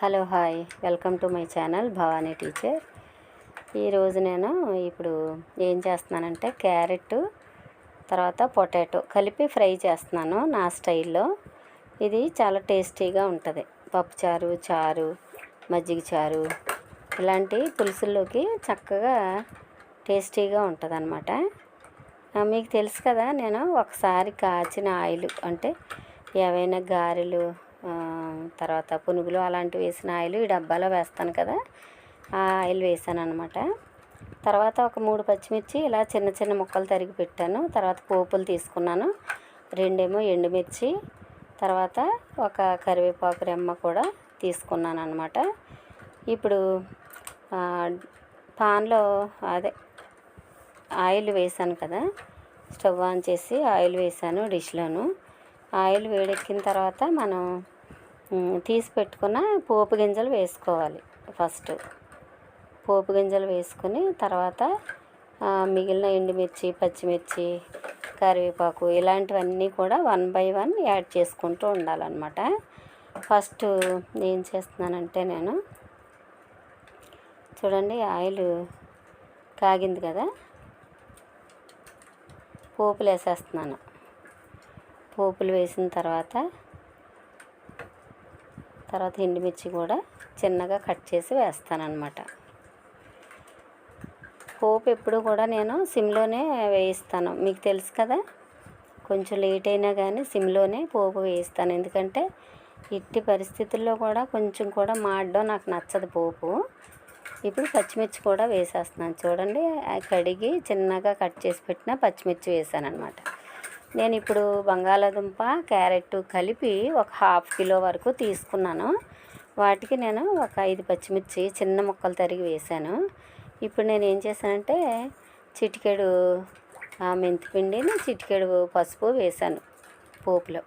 Hello hi welcome to my channel Bhavani teacher. ఈరోజు నేను ఇప్పుడు ఏం చేస్తున్నానంటే క్యారెట్ తర్వాత పొటాటో కలిపి ఫ్రై చేస్తున్నాను నా స్టైల్లో. ఇది చాలా టేస్టీగా ఉంటుంది. పప్పుచారు చారు మజ్జిగ చారు ఇలాంటి పులుసుల్లోకి చక్కగా టేస్టీగా ఉంటుంది అనమాట మీకు తెలుసు కదా నేను ఒకసారి కాచిన ఆయిల్ అంటే ఏవైనా గారెలు తర్వాత పునుగులు అలాంటివి వేసిన ఆయిల్ ఈ డబ్బాలో వేస్తాను కదా ఆ ఆయిల్ వేసాను అనమాట తర్వాత ఒక మూడు పచ్చిమిర్చి ఇలా చిన్న చిన్న ముక్కలు తరిగి పెట్టాను. తర్వాత పోపులు తీసుకున్నాను. రెండేమో ఎండుమిర్చి తర్వాత ఒక కరివేపాకు రెమ్మ కూడా తీసుకున్నాను అనమాట ఇప్పుడు పాన్లో అదే ఆయిల్ వేసాను కదా స్టవ్ ఆన్ చేసి ఆయిల్ వేసాను డిష్లోను. ఆయిల్ వేడెక్కిన తర్వాత మనం తీసి పెట్టుకున్న పోపు గింజలు వేసుకోవాలి ఫస్ట్. పోపు గింజలు వేసుకుని తర్వాత మిగిలిన ఎండుమిర్చి పచ్చిమిర్చి కరివేపాకు ఇలాంటివన్నీ కూడా వన్ బై వన్ యాడ్ చేసుకుంటూ ఉండాలన్నమాట. ఫస్ట్ ఏం చేస్తున్నానంటే నేను చూడండి ఆయిల్ కాగింది కదా పోపులు వేసేస్తున్నాను పోపులు వేసిన తర్వాత తర్వాత ఎండుమిర్చి కూడా చిన్నగా కట్ చేసి వేస్తానన్నమాట. పోపు ఎప్పుడు కూడా నేను సిమ్లోనే వేయిస్తాను. మీకు తెలుసు కదా కొంచెం లేట్ అయినా కానీ సిమ్లోనే పోపు వేయిస్తాను. ఎందుకంటే ఇట్టి పరిస్థితుల్లో కూడా కొంచెం కూడా మాడడం నాకు నచ్చదు పోపు. ఇప్పుడు పచ్చిమిర్చి కూడా వేసేస్తున్నాను. చూడండి కడిగి చిన్నగా కట్ చేసి పెట్టిన పచ్చిమిర్చి వేసాను అనమాట నేను ఇప్పుడు బంగాళాదుంప క్యారెట్ కలిపి ఒక హాఫ్ కిలో వరకు తీసుకున్నాను. వాటికి నేను ఒక ఐదు పచ్చిమిర్చి చిన్న ముక్కలు తరిగి వేసాను ఇప్పుడు నేను ఏం చేశానంటే చిటికెడు ఆ, మెంతిపిండిని చిటికెడు పసుపు వేసాను పోపులో.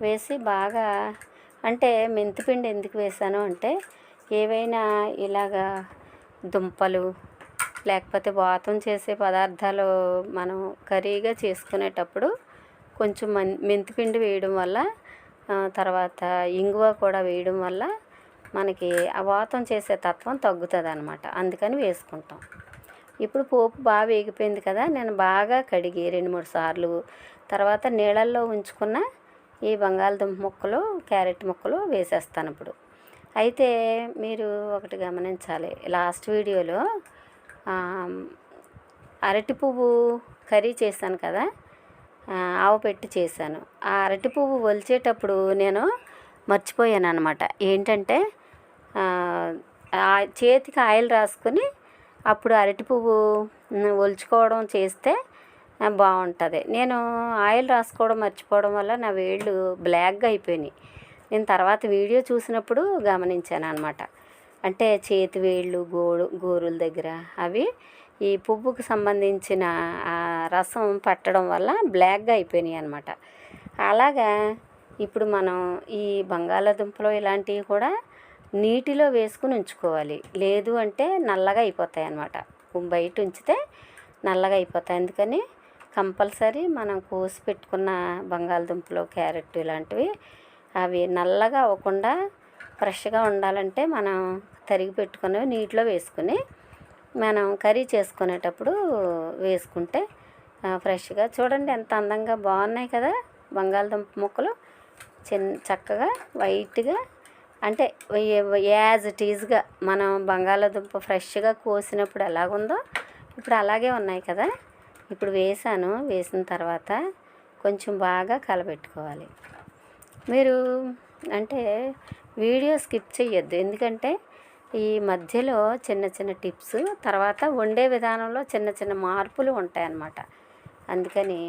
వేసి బాగా అంటే మెంతిపిండి ఎందుకు వేసాను అంటే ఏవైనా ఇలాగా దుంపలు లేకపోతే వాతం చేసే పదార్థాలు మనం కర్రీగా చేసుకునేటప్పుడు కొంచెం మన్ మెంతిపిండి వేయడం వల్ల తర్వాత ఇంగువ కూడా వేయడం వల్ల మనకి ఆ వాతం చేసే తత్వం తగ్గుతుంది అనమాట అందుకని వేసుకుంటాం. ఇప్పుడు పోపు బాగా వేగిపోయింది కదా నేను బాగా కడిగి రెండు మూడు సార్లు తర్వాత నీళ్ళల్లో ఉంచుకున్న ఈ బంగాళదుంప ముక్కలు క్యారెట్ ముక్కలు వేసేస్తాను ఇప్పుడు. అయితే మీరు ఒకటి గమనించాలి లాస్ట్ వీడియోలో అరటి పువ్వు కర్రీ చేశాను కదా ఆవు పెట్టి చేశాను. ఆ అరటి పువ్వు ఒలిచేటప్పుడు నేను మర్చిపోయాను అనమాట ఏంటంటే ఆ, చేతికి ఆయిల్ రాసుకుని అప్పుడు అరటి పువ్వు ఒలుచుకోవడం చేస్తే బాగుంటుంది. నేను ఆయిల్ రాసుకోవడం మర్చిపోవడం వల్ల నా వేళ్ళు బ్లాక్గా అయిపోయినాయి. నేను తర్వాత వీడియో చూసినప్పుడు గమనించాను అనమాట అంటే చేతి వేళ్ళు గోడు గోరుల దగ్గర అవి ఈ పువ్వుకు సంబంధించిన ఆ రసం పట్టడం వల్ల బ్లాక్గా అయిపోయినాయి అనమాట అలాగా ఇప్పుడు మనం ఈ బంగాళాదుంపలు ఇలాంటివి కూడా నీటిలో వేసుకుని ఉంచుకోవాలి. లేదు అంటే నల్లగా అయిపోతాయి అన్నమాట. బయట ఉంచితే నల్లగా అయిపోతాయి. అందుకని కంపల్సరీ మనం కోసి పెట్టుకున్న బంగాళదుంపలు క్యారెట్ ఇలాంటివి అవి నల్లగా అవ్వకుండా ఫ్రెష్గా ఉండాలంటే మనం తరిగి పెట్టుకుని నీటిలో వేసుకుని మనం కర్రీ చేసుకునేటప్పుడు వేసుకుంటే ఫ్రెష్గా. చూడండి ఎంత అందంగా బాగున్నాయి కదా బంగాళదుంప ముక్కలు. చిన్న చక్కగా వైట్గా అంటే యాజ్ ఇట్ ఈజ్గా మనం బంగాళదుంప ఫ్రెష్గా కోసినప్పుడు ఎలాగుందో ఇప్పుడు అలాగే ఉన్నాయి కదా. ఇప్పుడు వేసాను. వేసిన తర్వాత కొంచెం బాగా కలబెట్టుకోవాలి. మీరు అంటే వీడియో స్కిప్ చేయొద్దు ఎందుకంటే ఈ మధ్యలో చిన్న చిన్న టిప్స్ తర్వాత వండే విధానంలో చిన్న చిన్న మార్పులు ఉంటాయన్నమాట. అందుకని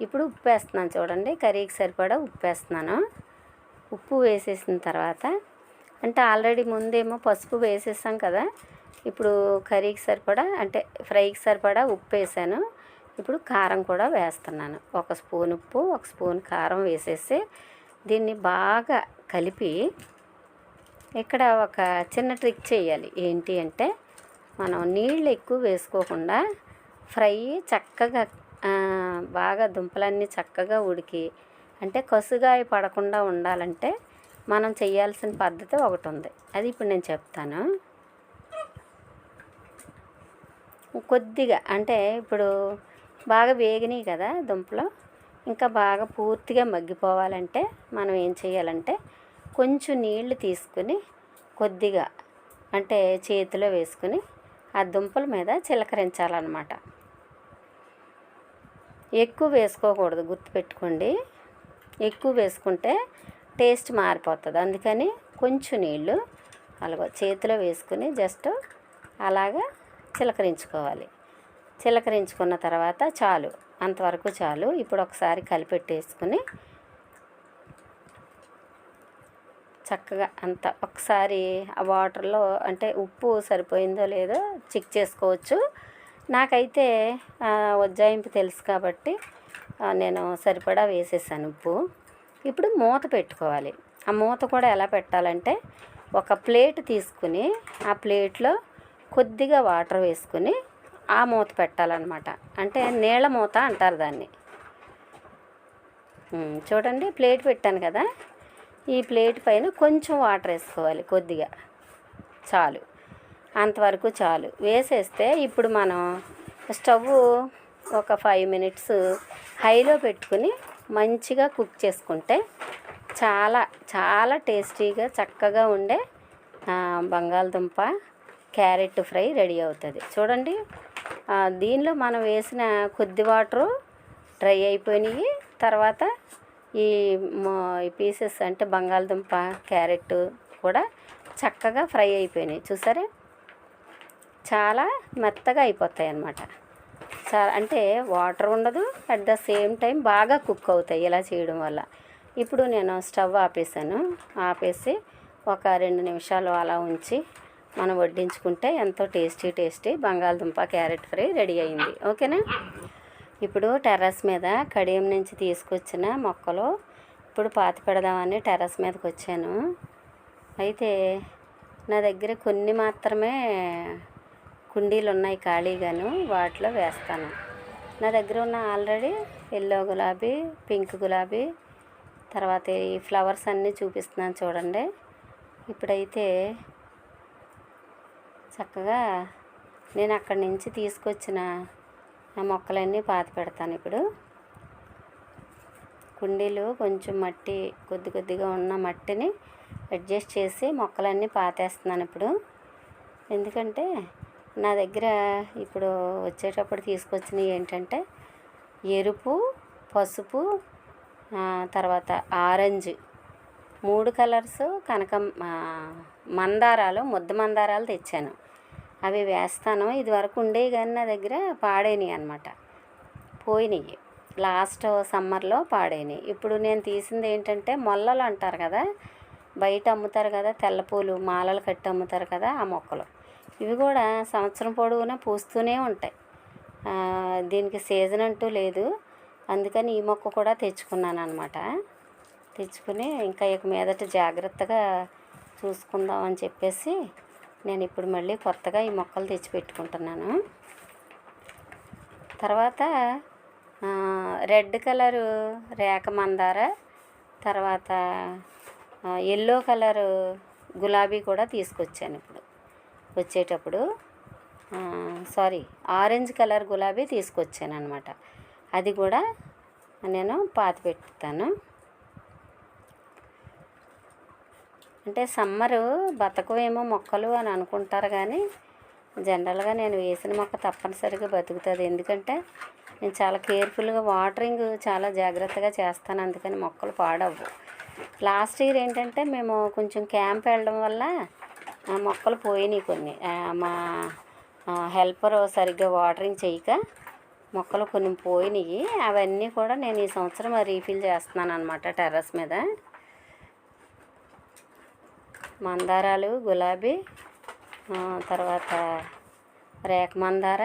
ఇప్పుడు ఉప్పు వేస్తున్నాను చూడండి. కర్రీకి సరిపడా ఉప్పు వేస్తున్నాను ఉప్పు వేసేసిన తర్వాత అంటే ఆల్రెడీ ముందేమో పసుపు వేసేసాం కదా. ఇప్పుడు కర్రీకి సరిపడా అంటే ఫ్రైకి సరిపడా ఉప్పు వేసాను. ఇప్పుడు కారం కూడా వేస్తున్నాను. ఒక స్పూన్ ఉప్పు ఒక స్పూన్ కారం వేసేసి దీన్ని బాగా కలిపి ఇక్కడ ఒక చిన్న ట్రిక్ చేయాలి. ఏంటి అంటే మనం నీళ్ళు ఎక్కువ వేసుకోకుండా ఫ్రై చక్కగా బాగా దుంపలన్నీ చక్కగా ఉడికి అంటే కసుగాయ పడకుండా ఉండాలంటే మనం చేయాల్సిన పద్ధతి ఒకటి ఉంది. అది ఇప్పుడు నేను చెప్తాను. కొద్దిగా అంటే ఇప్పుడు బాగా వేగినాయి కదా దుంపలు ఇంకా బాగా పూర్తిగా మగ్గిపోవాలంటే మనం ఏం చేయాలంటే కొంచెం నీళ్ళు తీసుకుని కొద్దిగా అంటే చేతిలో వేసుకుని ఆ దుంపల మీద చిలకరించాలన్నమాట. ఎక్కువ వేసుకోకూడదు గుర్తుపెట్టుకోండి. ఎక్కువ వేసుకుంటే టేస్ట్ మారిపోతుంది. అందుకని కొంచెం నీళ్ళు అలాగో చేతిలో వేసుకుని జస్ట్ అలాగా చిలకరించుకోవాలి. చిలకరించుకున్న తర్వాత చాలు. అంతవరకు చాలు. ఇప్పుడు ఒకసారి కలిపెట్టేసుకుని చక్కగా అంత ఒకసారి ఆ వాటర్లో అంటే ఉప్పు సరిపోయిందో లేదో చెక్ చేసుకోవచ్చు. నాకైతే ఉజ్జాయింపు తెలుసు కాబట్టి నేను సరిపడా వేసేసాను ఉప్పు. ఇప్పుడు మూత పెట్టుకోవాలి. ఆ మూత కూడా ఎలా పెట్టాలంటే ఒక ప్లేట్ తీసుకుని ఆ ప్లేట్లో కొద్దిగా వాటర్ వేసుకుని ఆ మూత పెట్టాలన్నమాట. అంటే నీళ్ళ మూత అంటారు దాన్ని. చూడండి ప్లేట్ పెట్టాను కదా. ఈ ప్లేట్ పైన కొంచెం వాటర్ వేసుకోవాలి కొద్దిగా. చాలు. అంతవరకు చాలు. వేసేస్తే ఇప్పుడు మనం స్టవ్ ఒక ఫైవ్ మినిట్స్ హైలో పెట్టుకుని మంచిగా కుక్ చేసుకుంటే చాలా చాలా టేస్టీగా చక్కగా ఉండే బంగాళదుంప క్యారెట్ ఫ్రై రెడీ అవుతుంది. చూడండి దీనిలో మనం వేసిన కొద్ది వాటరు డ్రై అయిపోయినాయి. తర్వాత ఈ పీసెస్ అంటే బంగాళదుంప క్యారెట్ కూడా చక్కగా ఫ్రై అయిపోయినాయి. చూసారా? చాలా మెత్తగా అయిపోతాయి అన్నమాట. చాలా అంటే వాటర్ ఉండదు అట్ ద సేమ్ టైం బాగా కుక్ అవుతాయి ఇలా చేయడం వల్ల. ఇప్పుడు నేను స్టవ్ ఆపేసాను. ఆపేసి ఒక రెండు నిమిషాలు అలా ఉంచి మనం వడ్డించుకుంటే ఎంతో టేస్టీ టేస్టీ బంగాళదుంప క్యారెట్ ఫ్రై రెడీ అయింది. ఓకేనా? ఇప్పుడు టెర్రస్ మీద కడియం నుంచి తీసుకొచ్చిన మొక్కలు ఇప్పుడు పాతి పెడదామని టెర్రస్ మీదకి వచ్చాను. అయితే నా దగ్గర కొన్ని మాత్రమే కుండీలు ఉన్నాయి ఖాళీగాను వాటిలో వేస్తాను. నా దగ్గర ఉన్న ఆల్రెడీ ఎల్లో గులాబీ పింక్ గులాబీ తర్వాత ఈ ఫ్లవర్స్ అన్నీ చూపిస్తున్నాను చూడండి. ఇప్పుడైతే చక్కగా నేను అక్కడి నుంచి తీసుకొచ్చిన ఆ మొక్కలన్నీ పాతి పెడతాను ఇప్పుడు. కుండీలు కొంచెం మట్టి కొద్ది కొద్దిగా ఉన్న మట్టిని అడ్జస్ట్ చేసి మొక్కలన్నీ పాతేస్తున్నాను ఇప్పుడు. ఎందుకంటే నా దగ్గర ఇప్పుడు వచ్చేటప్పుడు తీసుకొచ్చినవి ఏంటంటే ఎరుపు పసుపు తర్వాత ఆరెంజ్ మూడు కలర్స్ కనకం మందారాలు ముద్ద మందారాలు తెచ్చాను. అవి వేస్తాను. ఇదివరకు ఉండేవి కానీ నా దగ్గర పాడైనవి అనమాట పోయినాయి. లాస్ట్ సమ్మర్లో పాడైనవి ఇప్పుడు నేను తీసింది ఏంటంటే మొల్లలు అంటారు కదా బయట అమ్ముతారు కదా తెల్లపూలు మాలలు కట్టి అమ్ముతారు కదా ఆ మొక్కలు. ఇవి కూడా సంవత్సరం పొడవునా పూస్తూనే ఉంటాయి. దీనికి సీజన్ అంటూ లేదు. అందుకని ఈ మొక్క కూడా తెచ్చుకున్నాను అనమాట తెచ్చుకుని ఇంకా ఇక మీదట జాగ్రత్తగా చూసుకుందాం అని చెప్పేసి నేను ఇప్పుడు మళ్ళీ కొత్తగా ఈ మొక్కలు తెచ్చి పెట్టుకుంటున్నాను. తర్వాత రెడ్ కలరు రేఖ మందార తర్వాత ఎల్లో కలరు గులాబీ కూడా తీసుకొచ్చాను ఇప్పుడు. వచ్చేటప్పుడు సారీ ఆరెంజ్ కలర్ గులాబీ తీసుకొచ్చాను అనమాట అది కూడా నేను పాతి పెట్టుతాను. అంటే సమ్మరు బతకవేమో మొక్కలు అని అనుకుంటారు కానీ జనరల్గా నేను వేసిన మొక్క తప్పనిసరిగా బతుకుతుంది. ఎందుకంటే నేను చాలా కేర్ఫుల్గా వాటరింగ్ చాలా జాగ్రత్తగా చేస్తాను. అందుకని మొక్కలు పాడవు లాస్ట్ ఇయర్ ఏంటంటే మేము కొంచెం క్యాంప్ వెళ్ళడం వల్ల మొక్కలు పోయినాయి కొన్ని. మా హెల్పర్ సరిగ్గా వాటరింగ్ చేయక మొక్కలు కొన్ని పోయినాయి. అవన్నీ కూడా నేను ఈ సంవత్సరం రీఫిల్ చేస్తున్నాను అనమాట టెర్రస్ మీద. మందారాలు గులాబీ తర్వాత రేఖ మందార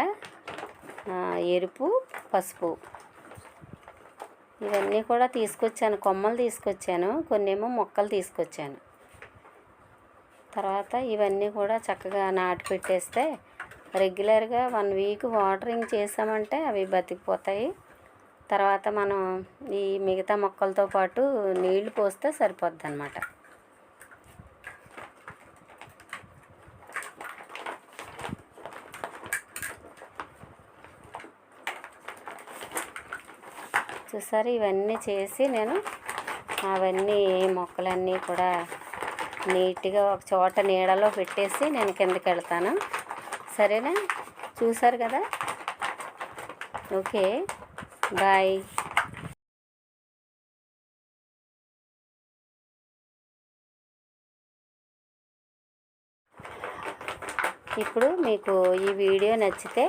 ఎరుపు పసుపు. ఇవన్నీ కూడా తీసుకొచ్చాను. కొమ్మలు తీసుకొచ్చాను. కొన్ని ఏమో మొక్కలు తీసుకొచ్చాను. తర్వాత ఇవన్నీ కూడా చక్కగా నాటి పెట్టేస్తే రెగ్యులర్గా వన్ వీక్ వాటరింగ్ చేసామంటే అవి బతికిపోతాయి. తర్వాత మనం ఈ మిగతా మొక్కలతో పాటు నీళ్ళు పోస్తే సరిపోద్ది అనమాట చూసారు ఇవన్నీ చేసి నేను అవన్నీ మొక్కలన్నీ కూడా నీట్గా ఒక చోట నీడలో పెట్టేసి నేను కిందకి వెళ్తాను. సరేనా? చూసారు కదా? ఓకే. బాయ్. ఇప్పుడు మీకు ఈ వీడియో నచ్చితే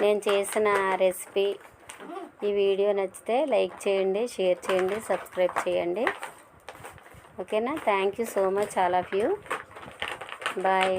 నేను చేసిన రెసిపీ ఈ వీడియో నచ్చితే లైక్ చేయండి షేర్ చేయండి సబ్స్క్రైబ్ చేయండి. ఓకేనా? Thank you so much all of you. Bye.